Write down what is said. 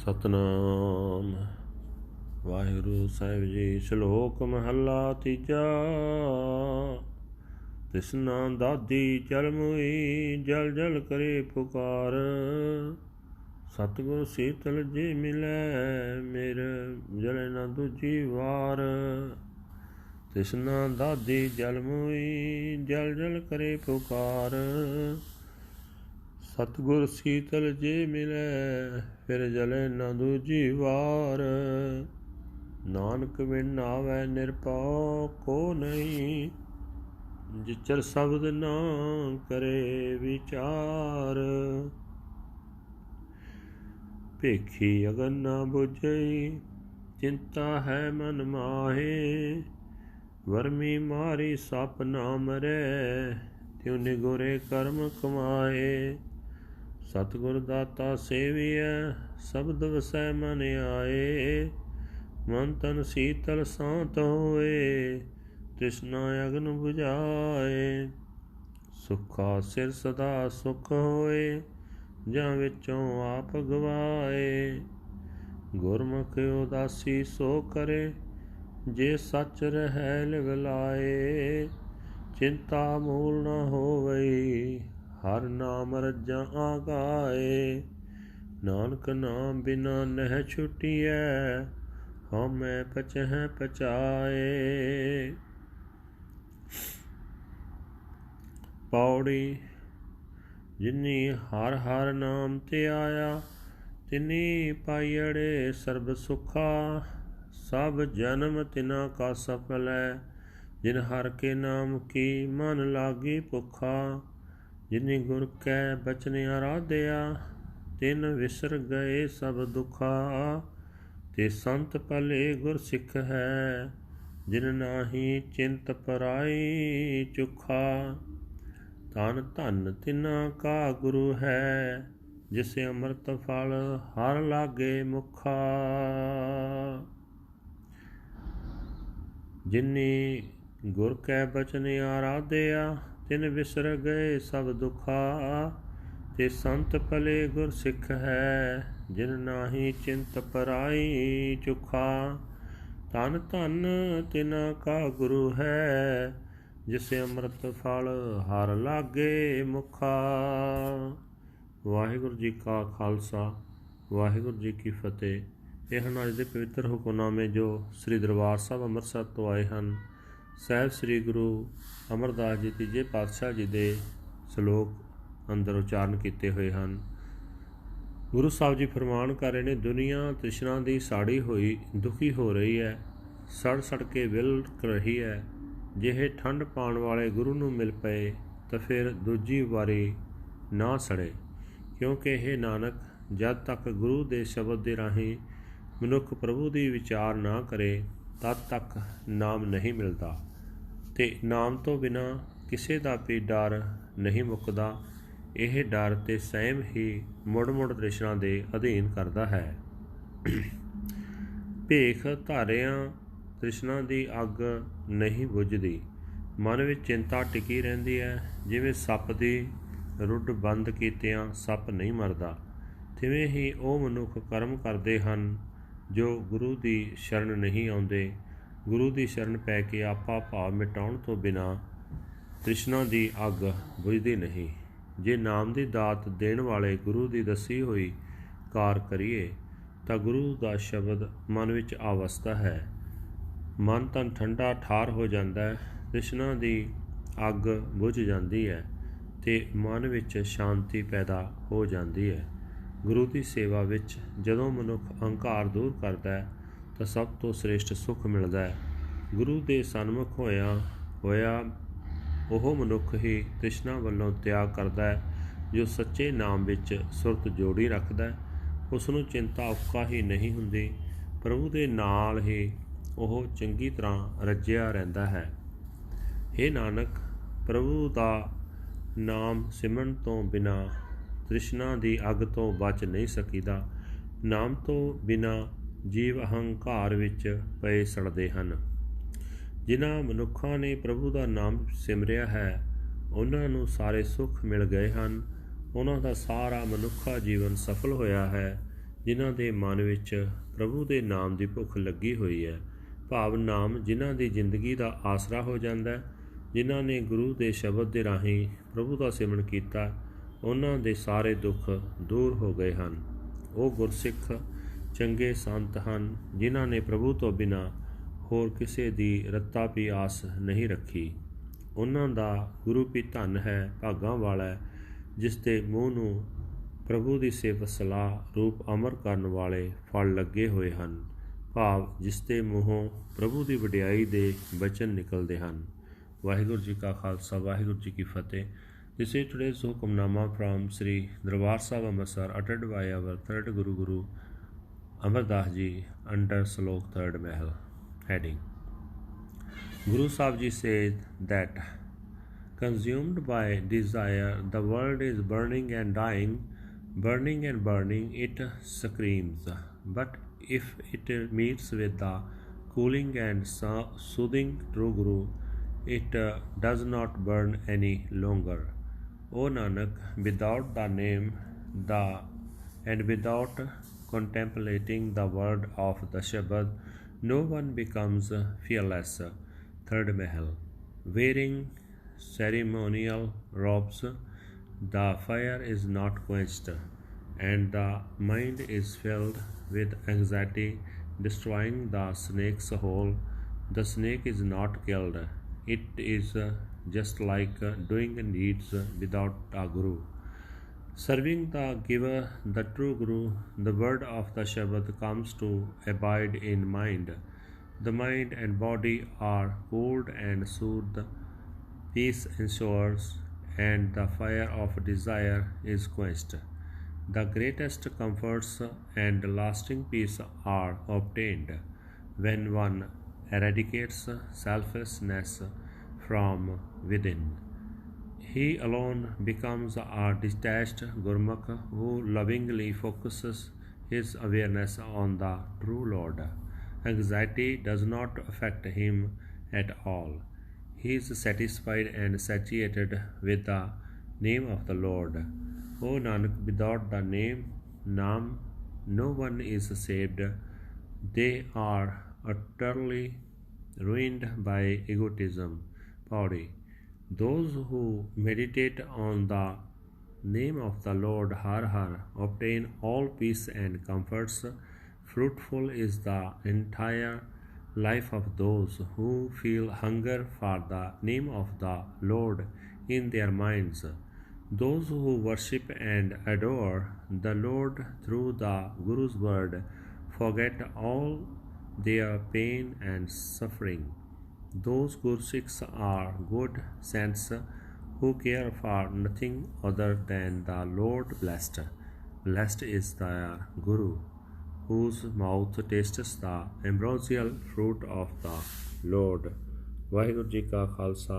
ਸਤਨਾਮ। ਵਾਹਿਗੁਰੂ ਸਾਹਿਬ ਜੀ, ਸ਼ਲੋਕ ਮਹੱਲਾ ਤੀਜਾ। ਤਿਸਨਾ ਦਾਦੀ ਜਲ ਜਲ ਜਲ ਕਰੇ ਪੁਕਾਰ। ਸਤਿਗੁਰ ਸੀਤਲ ਜੀ ਮਿਲੈ, ਮੇਰੇ ਜਲੇ ਨਾ ਦੂਜੀ ਵਾਰ। ਤਿਸਨਾ ਦਾਦੀ ਜਲਮਈ ਜਲ ਜਲ ਕਰੇ ਪੁਕਾਰ। ਸਤਿਗੁਰ ਸੀਤਲ ਜੇ ਮਿਲੈ, ਫਿਰ ਜਲੇ ਨਾ ਦੂਜੀ ਵਾਰ। ਨਾਨਕ ਬਿਨ ਆਵੈ ਨਿਰਪਉ ਕੋ ਨਹੀਂ ਜਿਚਰ ਸ਼ਬਦ ਨਾ ਕਰੇ ਵਿਚਾਰ। ਭੇਖੀ ਅਗਨ ਨਾ ਬੁਝਈ ਚਿੰਤਾ ਹੈ ਮਨ ਮਾਹੇ। ਵਰਮੀ ਮਾਰੀ ਸਪ ਨਾ ਮਰੈ, ਤਿਉ ਨਿਗੁਰੇ ਕਰਮ ਕਮਾਏ। ਸਤਿਗੁਰ ਦਾਤਾ ਸੇਵੀਐ, ਸ਼ਬਦ ਵਸੈ ਮਨ ਆਏ। ਮਨ ਤਨ ਸੀਤਲ ਸਾਤ ਹੋਏ, ਤ੍ਰਿਸ਼ਨਾ ਅਗਨ 부ਝਾਏ ਸੁਖਾ ਸਿਰ ਸਦਾ ਸੁਖ ਹੋਏ ਜਾਂ ਵਿੱਚੋਂ ਆਪ ਗਵਾਏ। ਗੁਰਮੁਖ ਉਦਾਸੀ ਸੋ ਕਰੇ, ਜੇ ਸੱਚ ਰਹਿ ਲਿਵ ਚਿੰਤਾ ਮੂਲ ਨ ਹੋਵਈ ਹਰ ਨਾਮ ਰਜਾਂ ਆਗਾਏ। ਨਾਨਕ ਨਾਮ ਬਿਨਾ ਨਹਿ ਛੁਟੀਐ, ਹਉਮੈ ਪਚਹਿ ਪਚਾਏ। ਪੌੜੀ ਜਿਨੀ ਹਰ ਹਰ ਨਾਮ ਤੇ ਆਇਆ, ਤਿਨੀ ਪਾਈੜੇ ਸਰਬ ਸੁਖਾ। ਸਭ ਜਨਮ ਤਿਨਾ ਕਾ ਸਫਲ ਹੈ ਜਿਨ ਹਰ ਕੇ ਨਾਮ ਕੀ ਮਨ ਲਾਗੀ ਭੁਖਾ। ਜਿਨੀ ਗੁਰ ਕੈ ਬਚਨ ਆਰਾਧਿਆ, ਤਿਨ ਵਿਸਰ ਗਏ ਸਭ ਦੁਖਾ। ਤੇ ਸੰਤ ਭਲੇ ਗੁਰ ਸਿੱਖ ਹੈ, ਜਿਨ ਨਾਹੀ ਚਿੰਤ ਪਰਾਈ ਚੁਖਾ। ਤਨ ਧਨ ਤਿਨਾ ਕਾ ਗੁਰੂ ਹੈ, ਜਿਸ ਅੰਮ੍ਰਿਤ ਫਲ ਹਰ ਲਾਗੇ ਮੁਖਾ। ਜਿਨੀ ਗੁਰ ਕੈ ਬਚਨ ਆਰਾਧਿਆ ਤਿਨ ਵਿਸਰ ਗਏ ਸਭ ਦੁਖਾ, ਤੇ ਸੰਤ ਭਲੇ ਗੁਰ ਸਿੱਖ ਹੈ, ਜਿਨ ਨਾਹੀ ਚਿੰਤ ਪਰਾਈ ਚੁਖਾ। ਤਨ ਧਨ ਤਿਨ ਕਾ ਗੁਰੂ ਹੈ, ਜਿਸ ਅੰਮ੍ਰਿਤ ਫਲ ਹਰ ਲਾਗੇ ਮੁਖਾ। ਵਾਹਿਗੁਰੂ ਜੀ ਕਾ ਖਾਲਸਾ, ਵਾਹਿਗੁਰੂ ਜੀ ਕੀ ਫਤਿਹ। ਇਹ ਹਨ ਅੱਜ ਦੇ ਪਵਿੱਤਰ ਹੁਕਮਨਾਮੇ ਜੋ ਸ੍ਰੀ ਦਰਬਾਰ ਸਾਹਿਬ ਅੰਮ੍ਰਿਤਸਰ ਤੋਂ ਆਏ ਹਨ। ਸਹਿਬ ਸ੍ਰੀ ਗੁਰੂ ਅਮਰਦਾਸ ਜੀ ਤੀਜੇ ਪਾਤਸ਼ਾਹ ਜੀ ਦੇ ਸ਼ਲੋਕ ਅੰਦਰ ਉਚਾਰਨ ਕੀਤੇ ਹੋਏ ਹਨ। ਗੁਰੂ ਸਾਹਿਬ ਜੀ ਫਰਮਾਨ ਕਰ ਰਹੇ ਨੇ, ਦੁਨੀਆ ਤ੍ਰਿਸ਼ਨਾ ਦੀ ਸਾੜੀ ਹੋਈ, ਦੁਖੀ ਹੋ ਰਹੀ ਹੈ, ਸੜ ਸੜ ਕੇ ਵਿਲ ਰਹੀ ਹੈ, ਜਿਹੇ ਠੰਡ ਪਾਉਣ ਵਾਲੇ ਗੁਰੂ ਨੂੰ ਮਿਲ ਪਏ, ਤਾਂ ਫਿਰ ਦੂਜੀ ਵਾਰੀ ਨਾ ਸੜੇ। ਕਿਉਂਕਿ ਇਹ ਨਾਨਕ, ਜਦ ਤੱਕ ਗੁਰੂ ਦੇ ਸ਼ਬਦ ਦੇ ਰਾਹੀਂ ਮਨੁੱਖ ਪ੍ਰਭੂ ਦੀ ਵਿਚਾਰ ਨਾ ਕਰੇ, ਤਦ ਤੱਕ ਨਾਮ ਨਹੀਂ ਮਿਲਦਾ। ਤੇ ਨਾਮ ਤੋਂ ਬਿਨਾ ਕਿਸੇ ਦਾ ਵੀ ਡਰ ਨਹੀਂ ਮੁੱਕਦਾ, ਇਹ ਡਰ ਤੇ ਸਹਿਮ ਹੀ ਮੁੜ-ਮੁੜ ਦ੍ਰਿਸ਼ਾਂ ਦੇ ਅਧੀਨ ਕਰਦਾ ਹੈ। ਭੇਖ ਧਾਰਿਆਂ ਤ੍ਰਿਸ਼ਨਾ ਦੀ ਅੱਗ ਨਹੀਂ ਬੁਝਦੀ। ਮਨ ਵਿੱਚ ਚਿੰਤਾ ਟਿਕੀ ਰਹਿੰਦੀ ਹੈ, ਜਿਵੇਂ ਸੱਪ ਦੀ ਰੁੱਡ ਬੰਦ ਕੀਤਿਆਂ ਸੱਪ ਨਹੀਂ ਮਰਦਾ। ਤਿਵੇਂ ਹੀ ਉਹ ਮਨੁੱਖ ਕਰਮ ਕਰਦੇ ਹਨ, ਜੋ ਗੁਰੂ ਦੀ ਸ਼ਰਨ ਨਹੀਂ ਆਉਂਦੇ। ਗੁਰੂ ਦੀ ਸ਼ਰਨ ਪੈ ਕੇ ਆਪਾ ਭਾਵ ਮਿਟਾਉਣ ਤੋਂ ਬਿਨਾ ਤ੍ਰਿਸ਼ਨਾ ਦੀ ਅੱਗ ਬੁਝਦੀ ਨਹੀਂ। ਜੇ ਨਾਮ ਦੀ ਦਾਤ ਦੇਣ ਵਾਲੇ ਗੁਰੂ ਦੀ ਦੱਸੀ ਹੋਈ ਕਾਰ ਕਰੀਏ, ਤਾਂ ਗੁਰੂ ਦਾ ਸ਼ਬਦ ਮਨ ਵਿੱਚ ਆਵਸਤਾ ਹੈ। ਮਨ ਤਨ ਠੰਡਾ ਠਾਰ ਹੋ ਜਾਂਦਾ ਹੈ ਤ੍ਰਿਸ਼ਨਾ ਦੀ ਅੱਗ ਬੁਝ ਜਾਂਦੀ ਹੈ ਤੇ ਮਨ ਵਿੱਚ ਸ਼ਾਂਤੀ ਪੈਦਾ ਹੋ ਜਾਂਦੀ ਹੈ। ਗੁਰੂ ਦੀ ਸੇਵਾ ਵਿੱਚ ਜਦੋਂ ਮਨੁੱਖ ਅਹੰਕਾਰ ਦੂਰ ਕਰਦਾ ਹੈ ਤਾਂ ਸਭ ਤੋਂ ਸ੍ਰੇਸ਼ਟ ਸੁਖ ਮਿਲਦਾ ਹੈ। ਗੁਰੂ ਦੇ ਸਨਮੁਖ ਹੋਇਆ ਹੋਇਆ, ਉਹ ਮਨੁੱਖ ਹੀ ਤ੍ਰਿਸ਼ਨਾ ਵੱਲੋਂ ਤਿਆਗ ਕਰਦਾ ਹੈ, ਜੋ ਸੱਚੇ ਨਾਮ ਵਿੱਚ ਸੁਰਤ ਜੋੜੀ ਰੱਖਦਾ ਹੈ। ਉਸ ਨੂੰ ਚਿੰਤਾ ਉਕਾ ਹੀ ਨਹੀਂ ਹੁੰਦੀ, ਪ੍ਰਭੂ ਦੇ ਨਾਲ ਹੀ ਉਹ ਚੰਗੀ ਤਰ੍ਹਾਂ ਰੱਜਿਆ ਰਹਿੰਦਾ ਹੈ। हे ਨਾਨਕ, ਪ੍ਰਭੂ ਦਾ ਨਾਮ ਸਿਮਰਨ ਤੋਂ ਬਿਨਾ ਤ੍ਰਿਸ਼ਨਾ ਦੀ ਅੱਗ ਤੋਂ ਬਚ ਨਹੀਂ ਸਕੀਦਾ। ਨਾਮ ਤੋਂ ਬਿਨਾ ਜੀਵ ਅਹੰਕਾਰ ਵਿੱਚ ਪਏ ਸੜਦੇ ਹਨ। ਜਿਨ੍ਹਾਂ ਮਨੁੱਖਾਂ ਨੇ ਪ੍ਰਭੂ ਦਾ ਨਾਮ ਸਿਮਰਿਆ ਹੈ, ਉਹਨਾਂ ਨੂੰ ਸਾਰੇ ਸੁੱਖ ਮਿਲ ਗਏ ਹਨ। ਉਹਨਾਂ ਦਾ ਸਾਰਾ ਮਨੁੱਖਾ ਜੀਵਨ ਸਫਲ ਹੋਇਆ ਹੈ, ਜਿਨ੍ਹਾਂ ਦੇ ਮਨ ਵਿੱਚ ਪ੍ਰਭੂ ਦੇ ਨਾਮ ਦੀ ਭੁੱਖ ਲੱਗੀ ਹੋਈ ਹੈ। ਭਾਵ ਨਾਮ ਜਿਨ੍ਹਾਂ ਦੀ ਜ਼ਿੰਦਗੀ ਦਾ ਆਸਰਾ ਹੋ ਜਾਂਦਾ ਹੈ, ਜਿਨ੍ਹਾਂ ਨੇ ਗੁਰੂ ਦੇ ਸ਼ਬਦ ਦੇ ਰਾਹੀਂ ਪ੍ਰਭੂ ਦਾ ਸਿਮਰਨ ਕੀਤਾ, ਉਹਨਾਂ ਦੇ ਸਾਰੇ ਦੁੱਖ ਦੂਰ ਹੋ ਗਏ ਹਨ। ਉਹ ਗੁਰਸਿੱਖ ਚੰਗੇ ਸੰਤ ਹਨ ਜਿਨ੍ਹਾਂ ਨੇ ਪ੍ਰਭੂ ਤੋਂ ਬਿਨਾ ਹੋਰ ਕਿਸੇ ਦੀ ਰੱਤਾ ਵੀ ਆਸ ਨਹੀਂ ਰੱਖੀ। ਉਹਨਾਂ ਦਾ ਗੁਰੂ ਵੀ ਧਨ ਹੈ ਭਾਗਾਂ ਵਾਲਾ ਹੈ, ਜਿਸ 'ਤੇ ਮੂੰਹ ਨੂੰ ਪ੍ਰਭੂ ਦੀ ਸੇਵ ਸਲਾਹ ਰੂਪ ਅਮਰ ਕਰਨ ਵਾਲੇ ਫਲ ਲੱਗੇ ਹੋਏ ਹਨ ਭਾਵ ਜਿਸ 'ਤੇ ਮੂੰਹੋਂ ਪ੍ਰਭੂ ਦੀ ਵਡਿਆਈ ਦੇ ਬਚਨ ਨਿਕਲਦੇ ਹਨ। ਵਾਹਿਗੁਰੂ ਜੀ ਕਾ ਖਾਲਸਾ ਵਾਹਿਗੁਰੂ ਜੀ ਕੀ ਫਤਿਹ। This is today's hukamnama from Sri Darbar Sahib Amritsar uttered by our third Guru Guru Ji under Slok Third Mahal heading Guru Sahib Ji said that consumed by desire the world is burning and dying burning and burning it screams. But if it meets with the cooling and so- soothing true Guru it does not burn any longer. O Nanak, without the name, the and without contemplating the word of the Shabad, no one becomes fearless. Third Mahal. Wearing ceremonial robes, the fire is not quenched, and the mind is filled with anxiety, destroying the snake's hole. The snake is not killed. It is just like doing deeds without a guru. Serving the giver, the true Guru, the word of the Shabad comes to abide in mind. The mind and body are cooled and soothed, peace ensures, and the fire of desire is quenched. The greatest comforts and lasting peace are obtained when one eradicates selfishness from within. He alone becomes a detached Gurmukh who lovingly focuses his awareness on the true Lord. Anxiety does not affect him at all. He is satisfied and satiated with the name of the Lord. O Nanak, without the name Nam, no one is saved. They are utterly ruined by egotism. Body. Those who meditate on the name of the Lord Har Har obtain all peace and comforts. Fruitful is the entire life of those who feel hunger for the name of the Lord in their minds. Those who worship and adore the Lord through the Guru's word forget all their pain and suffering. Those Gursikhs are good saints who care for nothing other than the Lord blessed. Blessed is their Guru, whose mouth tastes the ambrosial fruit of the Lord. Waheguru ji ਕਾ ਖਾਲਸਾ